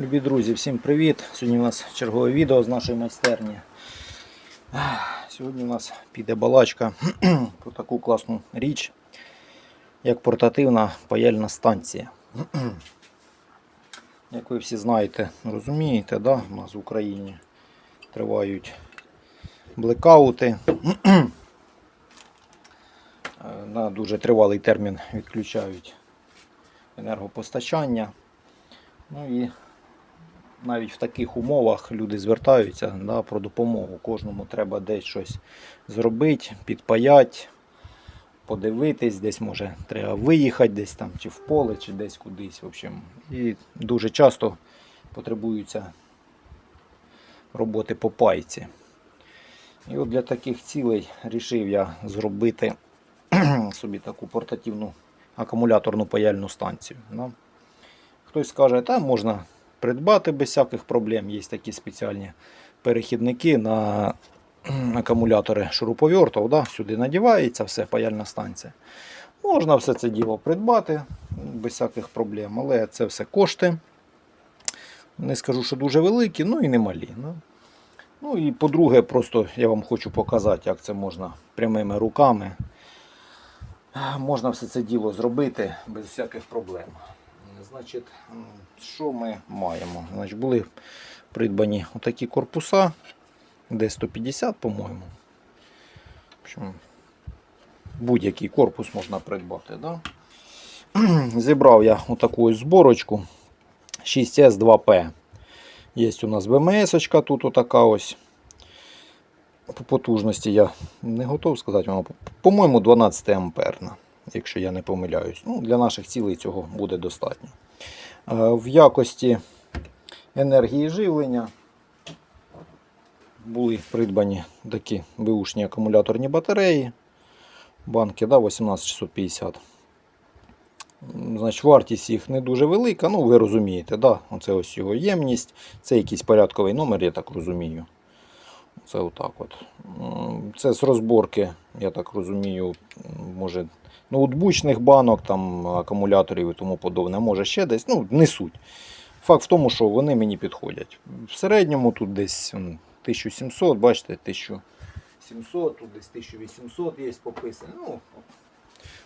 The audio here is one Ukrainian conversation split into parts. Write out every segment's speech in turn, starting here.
Любі друзі, всім привіт! Сьогодні у нас чергове відео з нашої майстерні. Сьогодні у нас піде балачка про таку класну річ, як портативна паяльна станція. Як ви всі знаєте, розумієте, да? у нас в Україні тривають блекаути. На дуже тривалий термін відключають енергопостачання. Ну і навіть в таких умовах люди звертаються да, про допомогу. Кожному треба десь щось зробити, підпаяти, подивитись, десь може треба виїхати десь там, чи в поле, чи десь кудись. В общем. І дуже часто потребуються роботи по пайці. І от для таких цілей рішив я зробити собі таку портативну акумуляторну паяльну станцію. Хтось скаже, та можна придбати без всяких проблем. Є такі спеціальні перехідники на акумулятори шуруповертов. Да? Сюди надівається все, паяльна станція. Можна все це діло придбати без всяких проблем, але це все кошти. Не скажу, що дуже великі, ну і не малі. Ну, ну і по-друге, просто я вам хочу показати, як це можна прямими руками. Можна все це діло зробити без всяких проблем. Значить, що ми маємо? Значить, були придбані отакі корпуса, де 150, по-моєму. Будь-який корпус можна придбати. Да? Зібрав я отаку ось зборочку 6S2P. Є у нас БМС тут отака ось. По потужності я не готов сказати, по-моєму, 12 амперна, якщо я не помиляюсь. Ну, для наших цілей цього буде достатньо. Е, В якості енергії живлення були придбані такі бушні акумуляторні батареї. Банки да, 18650. Значить, вартість їх не дуже велика, ну ви розумієте, да? Оце ось його ємність. Це якийсь порядковий номер, я так розумію. Це отак от. Це з розборки, я так розумію, може ноутбучних банок, там, акумуляторів і тому подобне, може ще десь. Ну, не суть. Факт в тому, що вони мені підходять. В середньому тут десь 1700, бачите, 1700, тут десь 1800 є пописано. Ну,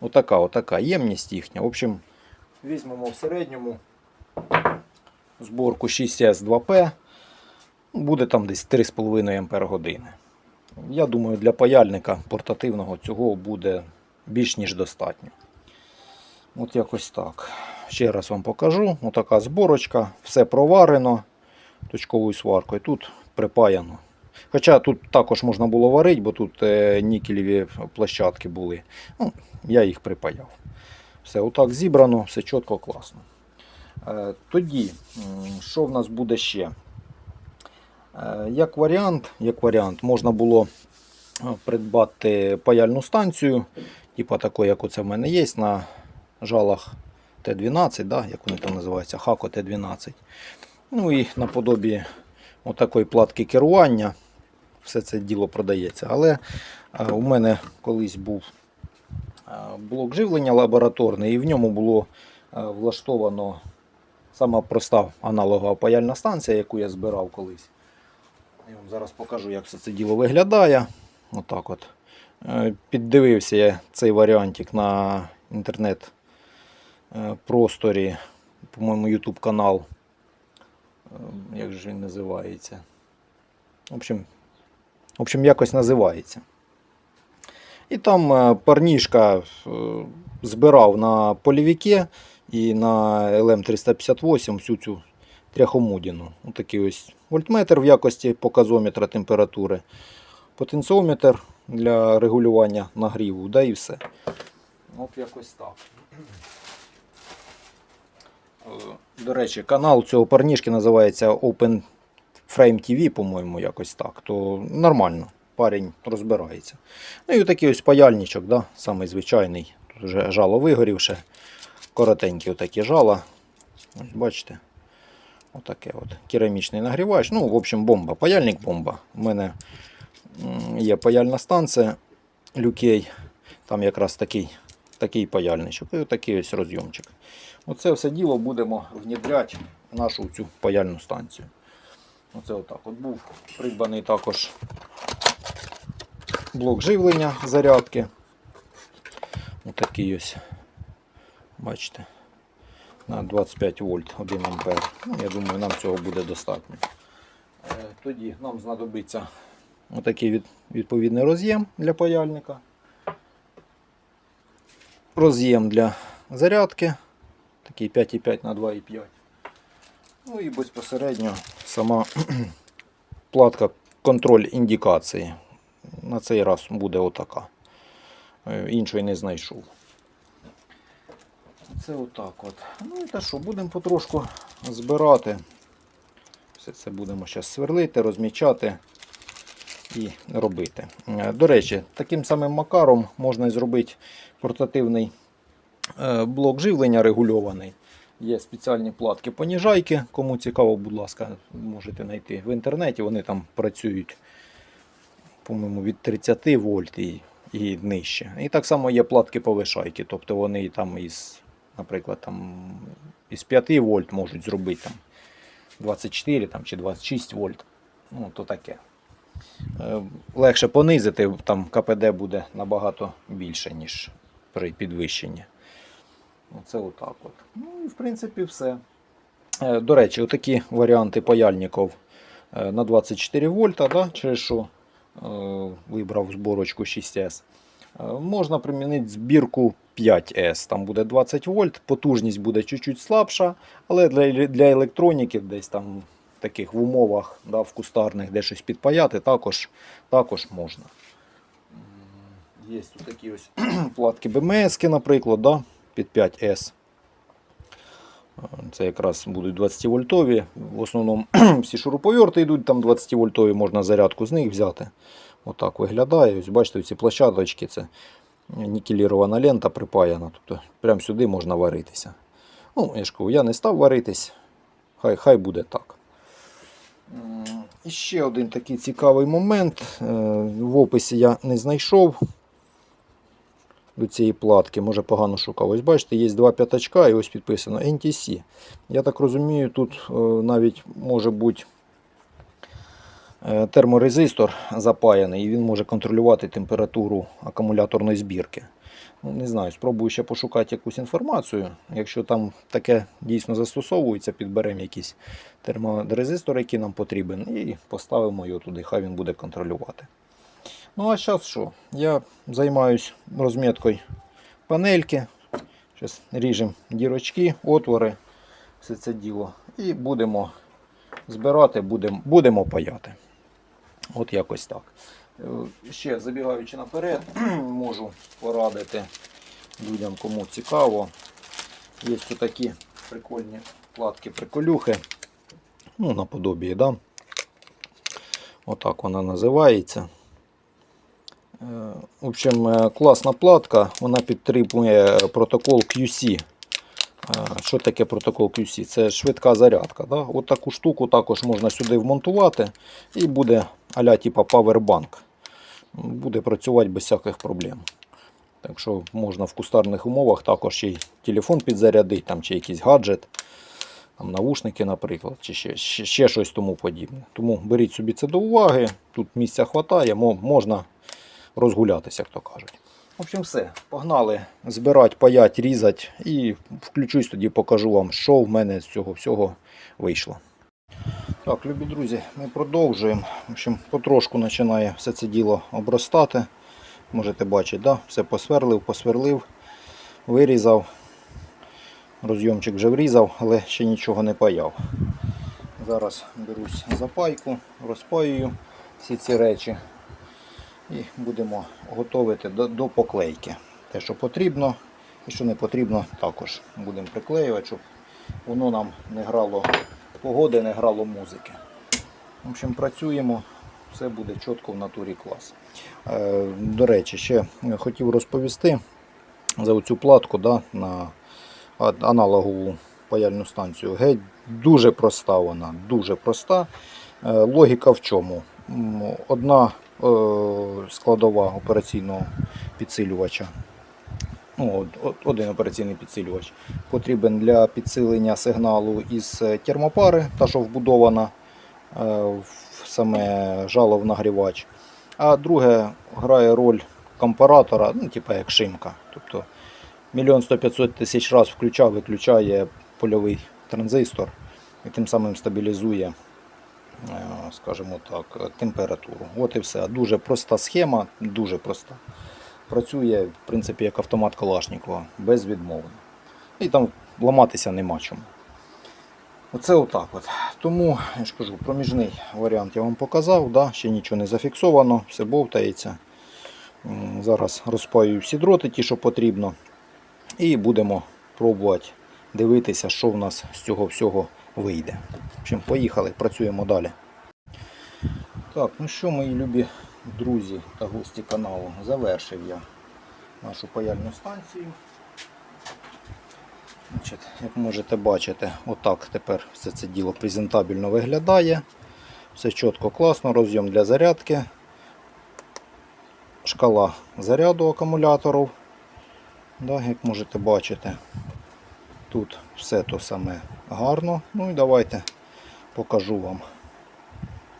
отака, отака ємність їхня. В общем, візьмемо в середньому зборку 6S2P. Буде там десь 3,5 Ампер години. Я думаю, для паяльника портативного цього буде більш ніж достатньо. От якось так. Ще раз вам покажу. Отака зборочка, все проварено точковою сваркою. Тут припаяно. Хоча тут також можна було варити, бо тут е, нікелеві площадки були. Ну, я їх припаяв. Все, отак зібрано, все чітко, класно. Е, Тоді, що в нас буде ще? Е, Як варіант, як варіант, можна було е, придбати паяльну станцію, типу такої, як оце в мене є, на жалах Т-12, да, як вони там називаються, Хако Т-12. Ну і наподобі отакої платки керування. Все це діло продається. Але е, у мене колись був блок живлення лабораторний, і в ньому було влаштовано сама проста аналогова паяльна станція, яку я збирав колись. Я вам зараз покажу, як все це діло виглядає. Отак от. Е, Піддивився я цей варіантик на інтернет е, по-моєму, YouTube канал. Е, Як же він називається? В общем, в общем, якось називається. І там парнішка збирав на полівіки і на LM358 всю цю тряхомудіну. Отакий ось вольтметр в якості показометра температури, потенціометр для регулювання нагріву, да і все. От якось так. Е, До речі, канал цього парнішки називається Open Frame TV, по-моєму, якось так. То нормально, парень розбирається. Ну і отакий ось паяльничок, да, самий звичайний. Тут вже жало вигорівше. Коротенькі отакі жала. Бачите. Отаке от. Керамічний нагрівач. Ну, в общем, бомба. Паяльник бомба. У мене є паяльна станція Люкей. Там якраз такий такий паяльничок і такий ось розйомчик. Оце все діло будемо внідряти в нашу цю паяльну станцію. Оце отак. От був придбаний також блок живлення зарядки. Отакий ось. Бачите. На 25 вольт 1 ампер. Ну, я думаю, нам цього буде достатньо. Е, Тоді нам знадобиться отакий відповідний роз'єм для паяльника. Роз'єм для зарядки. Такий 5,5 на 2,5. Ну і безпосередньо сама платка контроль індикації. На цей раз буде отака. Е, Іншої не знайшов. Це отак от. Ну і та що, будемо потрошку збирати. Все це будемо зараз сверлити, розмічати і робити. Е, До речі, таким самим макаром можна зробити портативний е, блок живлення регульований. Є спеціальні платки поніжайки. Кому цікаво, будь ласка, можете знайти в інтернеті. Вони там працюють, по-моєму, від 30 вольт і, і нижче. І так само є платки повишайки. Тобто вони там із, наприклад, там, із 5 вольт можуть зробити там, 24 там, чи 26 вольт. Ну, то таке. Е, Легше понизити, там КПД буде набагато більше, ніж при підвищенні. Оце отак от. Ну і в принципі все. Е, До речі, отакі варіанти паяльників е, на 24 вольта, да, через що вибрав зборочку 6С. Е, Можна примінити збірку 5С. Там буде 20 вольт, потужність буде чуть-чуть слабша, але для, для електроніки десь там таких в умовах да, в кустарних, де щось підпаяти, також, також можна. Є тут такі ось платки БМС, наприклад, да, під 5С. Е, Це якраз будуть 20 вольтові. В основному всі шуруповерти йдуть, там 20 вольтові, можна зарядку з них взяти. Отак виглядає. Ось бачите, ці площадочки це нікелірована лента припаяна. Тобто прямо сюди можна варитися. Ну, я ж кажу, я не став варитись. Хай, хай буде так. І ще один такий цікавий момент. Е, В описі я не знайшов до цієї платки, може погано шукав. Ось бачите, є два п'ятачка і ось підписано NTC. Я так розумію, тут е, навіть може бути терморезистор запаяний, і він може контролювати температуру акумуляторної збірки. Ну, не знаю, спробую ще пошукати якусь інформацію. Якщо там таке дійсно застосовується, підберемо якийсь терморезистор, який нам потрібен, і поставимо його туди, хай він буде контролювати. Ну а зараз що? Я займаюсь розміткою панельки. Зараз ріжемо дірочки, отвори, все це діло. І будемо збирати, будемо, будемо паяти. От якось так. Е, Ще забігаючи наперед, можу порадити людям, кому цікаво. Є такі прикольні платки приколюхи. Ну, наподобі, да? Отак вона називається. Е, В общем, е, класна платка, вона підтримує протокол QC. Що таке протокол QC? Це швидка зарядка. Да? От таку штуку також можна сюди вмонтувати і буде аля типа Powerbank. Буде працювати без всяких проблем. Так що можна в кустарних умовах також й телефон підзарядити, там, чи якийсь гаджет, там, навушники, наприклад, чи ще, ще, ще щось тому подібне. Тому беріть собі це до уваги. Тут місця вистачає, можна розгулятися, як то кажуть. В общем, все. Погнали збирати, паять, різати і включусь тоді покажу вам, що в мене з цього всього вийшло. Так, любі друзі, ми продовжуємо. В общем, потрошку починає все це діло обростати. Можете бачити, да? все посверлив, посверлив, вирізав. Розйомчик вже врізав, але ще нічого не паяв. Зараз берусь за пайку, розпаюю всі ці речі і будемо готувати до, до поклейки. Те, що потрібно і що не потрібно, також будемо приклеювати, щоб воно нам не грало погоди, не грало музики. В общем, працюємо, все буде чітко в натурі клас. Е, До речі, ще хотів розповісти за оцю платку да, на аналогову паяльну станцію. Геть дуже проста вона, дуже проста. Е, Логіка в чому? Одна складова операційного підсилювача ну, один операційний підсилювач потрібен для підсилення сигналу із е, термопари, та що вбудована е, в саме жало в нагрівач. А друге грає роль компаратора, ну, типу як шимка. Тобто мільйон 100-500 тисяч раз включав, виключає польовий транзистор і тим самим стабілізує, е, скажімо так, температуру. От і все. Дуже проста схема, дуже проста. Працює, в принципі, як автомат Калашникова, безвідмовно. І там ламатися нема чому. Оце отак от. Тому, я ж кажу, проміжний варіант я вам показав, да? ще нічого не зафіксовано, все бовтається. Зараз розпаюю всі дроти, ті, що потрібно. І будемо пробувати дивитися, що в нас з цього всього вийде. В общем, поїхали, працюємо далі. Так, ну що, мої любі друзі та гості каналу, завершив я нашу паяльну станцію. Значить, як можете бачити, отак тепер все це діло презентабельно виглядає. Все чітко, класно, розйом для зарядки, шкала заряду акумуляторів. Да, як можете бачити, тут все то саме гарно. Ну і давайте покажу вам,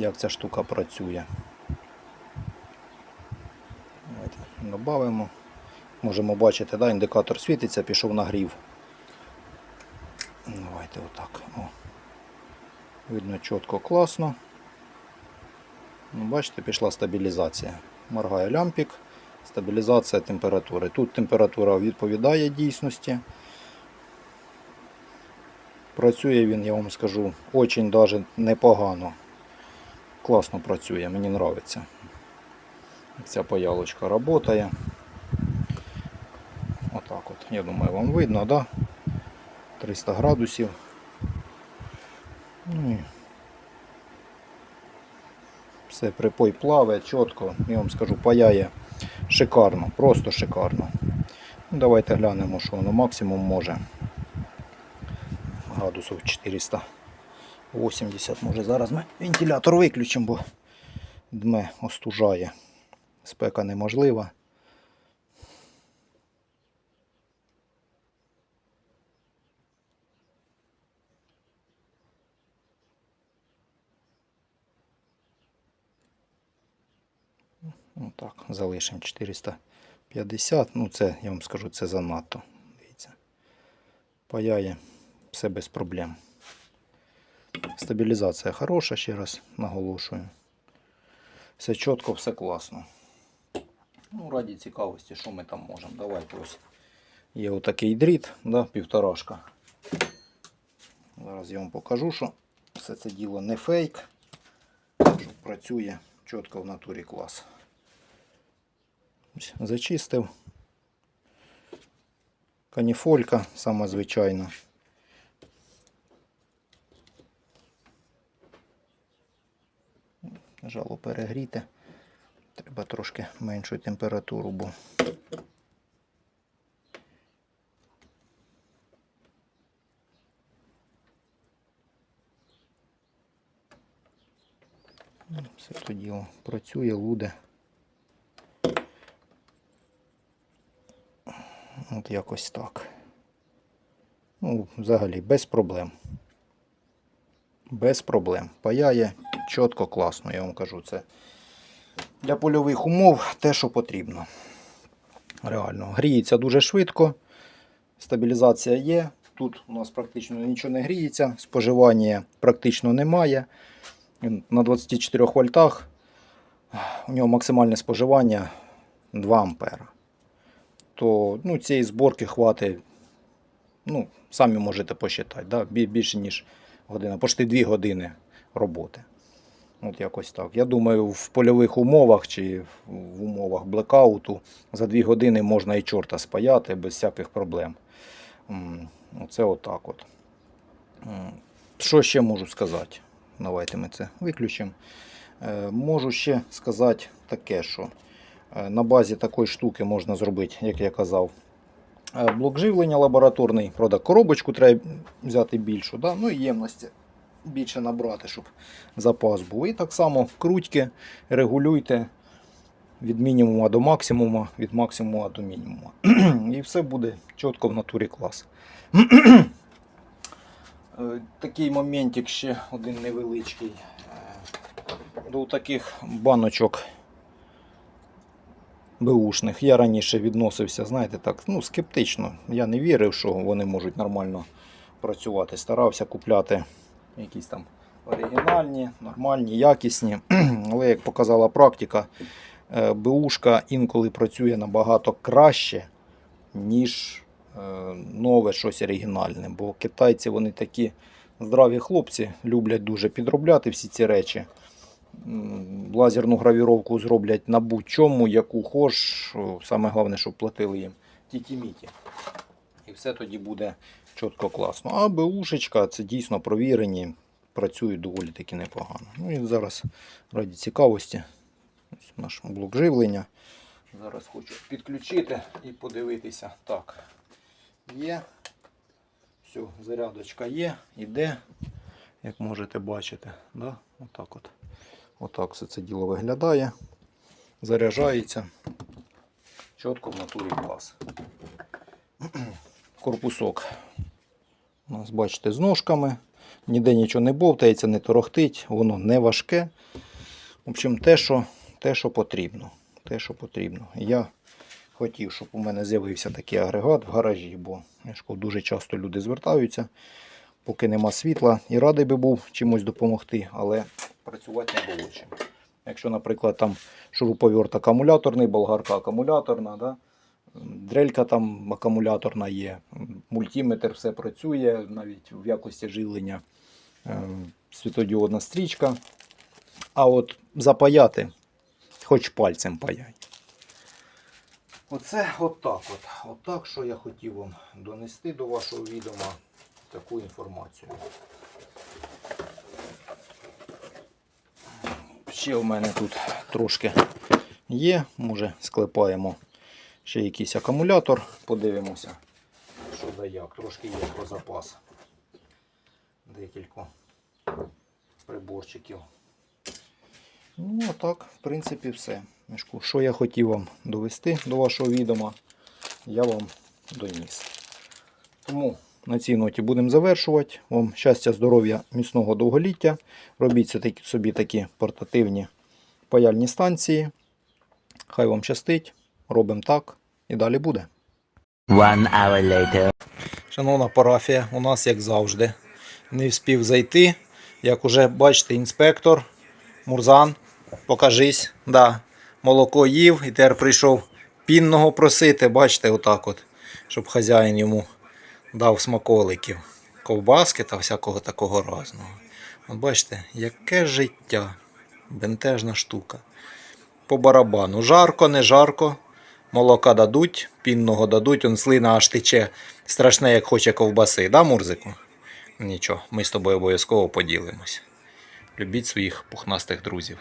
як ця штука працює. Давайте додамо. Можемо бачити, да, індикатор світиться, пішов нагрів. Давайте отак. О. Видно чітко, класно. Ну, бачите, пішла стабілізація. Моргає лямпік, стабілізація температури. Тут температура відповідає дійсності. Працює він, я вам скажу, очень даже непогано. Класно працює, мені подобається. Ця паялочка працює. Отак от. Я думаю, вам видно, да? 300 градусів. Ну, і все, припой плаває чітко, я вам скажу, паяє шикарно, просто шикарно. Ну, давайте глянемо, що воно максимум може. Градусів 480. Може зараз ми вентилятор виключимо, бо дме остужає. Спека неможлива. Ну так, залишимо 450. Ну, це, я вам скажу, це занадто. Дивіться. Паяє все без проблем. Стабілізація хороша, ще раз наголошую. Все чітко, все класно. Ну, раді цікавості, що ми там можемо. Давайте ось. Є отакий дріт, да, півторашка. Зараз я вам покажу, що все це діло не фейк. Що працює чітко в натурі клас. Зачистив. Каніфолька, сама звичайна. Жало перегріти. Треба трошки меншу температуру, бо все то діло працює, луде. От якось так. Ну, взагалі, без проблем. Без проблем. Паяє чітко, класно, я вам кажу. Це для польових умов те, що потрібно. Реально. Гріється дуже швидко. Стабілізація є. Тут у нас практично нічого не гріється, споживання практично немає. На 24 вольтах. У нього максимальне споживання 2 ампера то ну, цієї зборки хватить, ну, самі можете посчитати, да? більше ніж година, почти 2 години роботи. От якось так. Я думаю, в польових умовах чи в умовах блекауту за 2 години можна і чорта спаяти без всяких проблем. Оце отак от. Що ще можу сказати? Давайте ми це виключимо. Е, Можу ще сказати таке, що Е, На базі такої штуки можна зробити, як я казав, е, блок живлення лабораторний. Правда, коробочку треба взяти більшу, да? ну і ємності більше набрати, щоб запас був. І так само крутьки регулюйте від мінімума до максимума, від максимума до мінімума. І все буде чітко в натурі клас. Е, Такий моментик ще один невеличкий. Е, До таких баночок беушних. Я раніше відносився, знаєте, так, ну, скептично. Я не вірив, що вони можуть нормально працювати. Старався купляти якісь там оригінальні, нормальні, якісні. Але як показала практика, е, беушка інколи працює набагато краще, ніж е, нове щось оригінальне. Бо китайці вони такі здраві хлопці, люблять дуже підробляти всі ці речі. Лазерну гравіровку зроблять на будь-чому, яку хоч. Саме головне, щоб платили їм тіті-міті. І все тоді буде чітко класно. А БУшечка це дійсно провірені, працюють доволі таки непогано. Ну і зараз раді цікавості. Наш блок живлення. Зараз хочу підключити і подивитися. Так, є. Все, зарядочка є, іде, як можете бачити. Да? Отак от. Отак все це діло виглядає. Заряджається. Чітко в натурі клас. Корпусок. У нас, бачите, з ножками. Ніде нічого не бовтається, не торохтить, воно не важке. В общем, те, що, те, що потрібно. Те, що потрібно. Я хотів, щоб у мене з'явився такий агрегат в гаражі, бо я дуже часто люди звертаються, поки нема світла. І радий би був чимось допомогти, але працювати не було чим. Якщо, наприклад, там шуруповерт акумуляторний, болгарка акумуляторна, да? Дрелька там акумуляторна є, мультиметр все працює, навіть в якості живлення е, світодіодна стрічка. А от запаяти, хоч пальцем паяй. Оце отак от. Отак, що я хотів вам донести до вашого відома таку інформацію. Ще у мене тут трошки є. Може склепаємо ще якийсь акумулятор. Подивимося, що да як. Трошки є про запас. Декілька приборчиків. Ну, а так, в принципі, все. Мішку, Що я хотів вам довести до вашого відома, я вам доніс. Тому на цій ноті будемо завершувати. Вам щастя, здоров'я, міцного довголіття. Робіть собі такі портативні паяльні станції. Хай вам щастить. Робимо так і далі буде. One hour later. Шановна парафія, у нас, як завжди, не вспів зайти. Як уже бачите, інспектор Мурзан, покажись. Да, молоко їв і тепер прийшов пінного просити. Бачите, отак от, щоб хазяїн йому дав смаколиків, ковбаски та всякого такого разного. От бачите, яке життя, бентежна штука. По барабану. Жарко, не жарко. Молока дадуть, пінного дадуть, он слина аж тече. Страшне, як хоче ковбаси, да, Мурзику? Нічого, ми з тобою обов'язково поділимось. Любіть своїх пухнастих друзів.